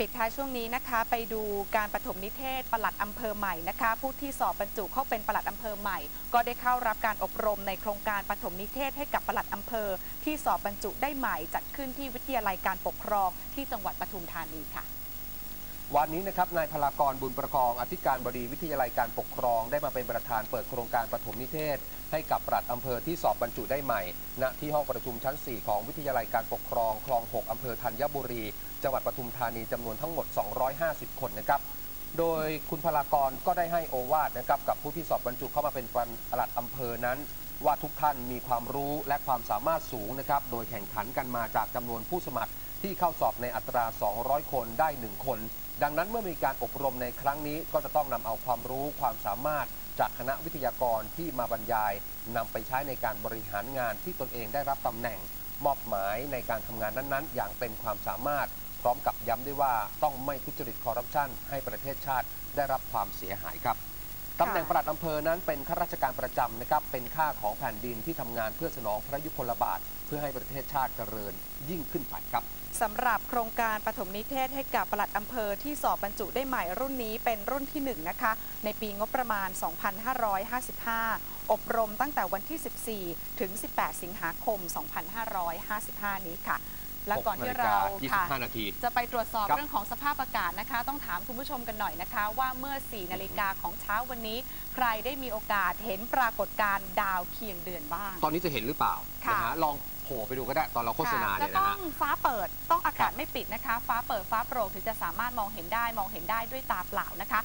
ปิดท้ายช่วงนี้นะคะ ไปดูการปฐมนิเทศปลัดอำเภอใหม่นะคะ ผู้ที่สอบบรรจุเข้าเป็นปลัดอำเภอใหม่ ก็ได้เข้ารับการอบรมในโครงการปฐมนิเทศให้กับปลัดอำเภอ ที่สอบบรรจุได้ใหม่ จัดขึ้นที่วิทยาลัยการปกครองที่จังหวัดปทุมธานีค่ะ วันนี้นะครับนายพลากรบุญประคองอธิการบดีวิทยาลัยการปกครอง ได้มาเป็นประธานเปิดโครงการปฐมนิเทศ ให้กับปลัดอำเภอที่สอบบรรจุได้ใหม่ ณที่ห้องประชุมชั้น 4 ของวิทยาลัยการปกครองคลอง 6 อำเภอธัญบุรี จังหวัดปทุมธานีจำนวนทั้งหมด 250 คนนะครับโดยคุณพลากรก็ได้ให้โอวาทนะครับกับผู้ที่สอบบรรจุเข้ามาเป็นปลัดอำเภอนั้น ว่าทุกท่านมีความรู้และความสามารถสูงนะครับ โดยแข่งขันกันมาจากจำนวนผู้สมัครที่เข้าสอบในอัตรา 200 คนได้ 1 คน ดังนั้นเมื่อมีการอบรมในครั้งนี้ ก็จะต้องนำเอาความรู้ความสามารถจากคณะวิทยากรที่มาบรรยายนำไปใช้ในการบริหารงานที่ตนเองได้รับตำแหน่ง มอบหมายในการทำงานนั้นๆ อย่างเต็มความสามารถ พร้อมกับย้ำด้วยว่าต้องไม่ทุจริตคอร์รัปชันให้ประเทศชาติได้รับความเสียหายครับ ตำแหน่งปลัดอำเภอนั้นเป็นข้าราชการประจำนะครับ เป็นค่าของแผ่นดินที่ทำงานเพื่อสนองพระยุคลบาท เพื่อให้ประเทศชาติเจริญยิ่งขึ้นไปครับสำหรับโครงการปฐมนิเทศให้กับปลัดอำเภอที่สอบบรรจุได้ใหม่รุ่นนี้เป็นรุ่นที่ 1 นะคะ ในปีงบประมาณ 2555 อบรมตั้งแต่วันที่ 14 ถึง 18 สิงหาคม 2555 นี้ค่ะ และก่อนที่เราหกนาฬิกค่ะา25นาทีจะไปตรวจสอบครับเรื่องของสภาพอากาศนะคะ ต้องถามคุณผู้ชมกันหน่อยนะคะ ว่าเมื่อ 4 นาฬิกาของเช้าวันนี้ ใครได้มีโอกาสเห็นปรากฏการณ์ดาวเคียงเดือนบ้าง ตอนนี้จะเห็นหรือเปล่าค่ะนะฮะลองโผล่ไปดูก็ได้ตอนเราโฆษณาค่ะเนี่จะยต้นะอฮะงฟ้าเปิดต้องอากาศครับไม่ปิดนะคะ ฟ้าเปิดฟ้าโปร่งถึงจะสามารถมองเห็นได้มองเห็นได้ด้วยตาเปล่านะคะ